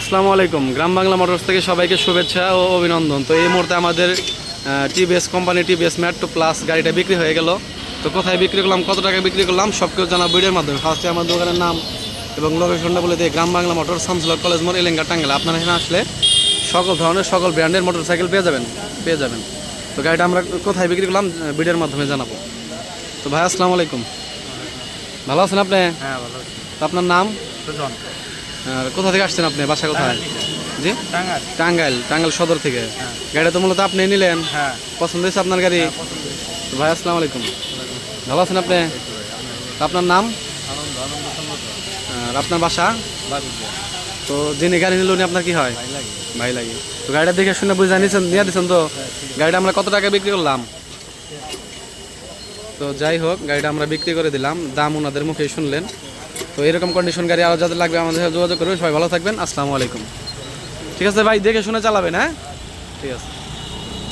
আসসালামু আলাইকুম। গ্রাম বাংলা মোটরস থেকে সবাইকে শুভেচ্ছা ও অভিনন্দন। তো এই মুহূর্তে আমাদের TVS company TVS metro plus গাড়িটা বিক্রি হয়ে গেল। তো কোথায় বিক্রি করলাম কত টাকা বিক্রি করলাম সব কিছু জানা ভিডিওর মাধ্যমে। ফার্স্টে আমার দোকানের নাম এবং লোকেশনটা বলে দিয়ে গ্রাম বাংলা মোটর শামসুল্লাহ কলেজ মোড় এলেঙ্গা টাঙ্গালা আপনারা এখানে আসলে সকল ধরনের সকল ব্র্যান্ডের মোটর সাইকেল পেয়ে যাবেন পেয়ে যাবেন। তো গাড়িটা আমরা কোথায় বিক্রি করলাম ভিডিওর মাধ্যমে জানাব। তো ভাই আসসালামু আলাইকুম। ভালো আছেন আপনি? হ্যাঁ ভালো তো আপনার নাম? সুজন। কোথা থেকে আসছেন আপনি? বাসা কোথায়? জি? টাঙ্গাইল। টাঙ্গাইল সদর থেকে। গাড়িটা তো মূলত আপনি নিলেন। হ্যাঁ। পছন্দ হয়েছে আপনার গাড়ি? তো ভাই আসসালামু আলাইকুম। ভালো আছেন আপনি? আপনার নাম? আর আপনার বাসা? তো যিনি গাড়ি নিল উনি আপনার কি হয়? ভাই লাগে। তো গাড়িটা দেখে শুনে বুঝে নিয়েছেন নিয়ে দিচ্ছেন তো? গাড়িটা আমরা কত টাকা বিক্রি করলাম? তো যাই হোক গাড়িটা আমরা বিক্রি করে দিলাম। দাম ওনাদের মুখে শুনলেন। তো এরকম কন্ডিশন গাড়ি আরও যাদের লাগবে আমাদের সাথে যোগাযোগ করবে। সবাই ভালো থাকবেন। আসসালামু আলাইকুম। ঠিক আছে ভাই, দেখে শুনে চালাবেন হ্যাঁ? ঠিক আছে।